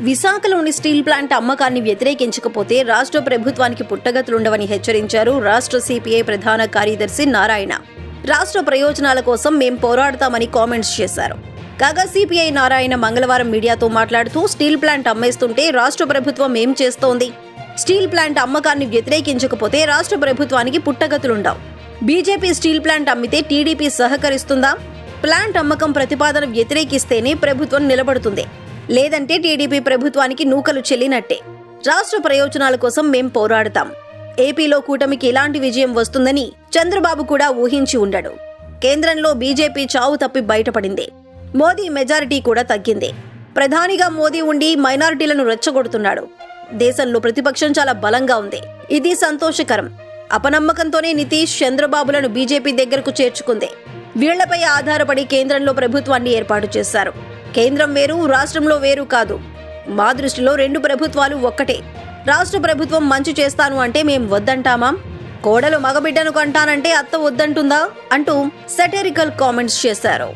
విశాఖలోని steel plant అమ్మకాన్ని వ్యతిరేకించకపోతే రాష్ట్ర ప్రభుత్వానికి పుట్టగతులుండవని హెచ్చరించారు రాష్ట్ర సిపిఐ ప్రధాన కార్యదర్శి నారాయణ. రాష్ట్ర ప్రయోజనాల కోసం మేం పోరాడతామని కామెంట్స్ చేశారు. కాగా సిపిఐ నారాయణ మంగళవారం మీడియాతో మాట్లాడుతూ స్టీల్ ప్లాంట్ అమ్మేస్తుంటే రాష్ట్ర ప్రభుత్వం ఏం చేస్తోంది? స్టీల్ ప్లాంట్ అమ్మకాన్ని వ్యతిరేకించకపోతే రాష్ట్ర ప్రభుత్వానికి పుట్టగతులుండవు. బీజేపీ స్టీల్ ప్లాంట్ అమ్మితే టీడీపీ సహకరిస్తుందా? ప్లాంట్ అమ్మకం ప్రతిపాదన వ్యతిరేకిస్తేనే ప్రభుత్వం నిలబడుతుంది. లేదంటే టీడీపీ ప్రభుత్వానికి నూకలు చెల్లినట్టే. రాష్ట్ర ప్రయోజనాల కోసం మేం పోరాడతాం. ఏపీలో కూటమికి ఇలాంటి విజయం వస్తుందని చంద్రబాబు కూడా ఊహించి ఉండడు. కేంద్రంలో బీజేపీ చావు తప్పి బయటపడింది. మోదీ మెజారిటీ కూడా తగ్గింది. ప్రధానిగా మోదీ ఉండి మైనారిటీలను రెచ్చగొడుతున్నాడు. దేశంలో ప్రతిపక్షం చాలా బలంగా ఉంది. ఇది సంతోషకరం. అపనమ్మకంతోనే నితీష్ చంద్రబాబులను బీజేపీ దగ్గరకు చేర్చుకుంది. వీళ్ళపై ఆధారపడి కేంద్రంలో ప్రభుత్వాన్ని ఏర్పాటు చేశారు. కేంద్రం వేరు రాష్ట్రంలో వేరు కాదు. మా దృష్టిలో రెండు ప్రభుత్వాలు ఒక్కటే. రాష్ట్ర ప్రభుత్వం మంచి చేస్తాను అంటే మేం వద్దంటామా? కోడలు మగబిడ్డను కంటానంటే అత్త వద్దంటుందా? అంటూ సెటరికల్ కామెంట్స్ చేశారు.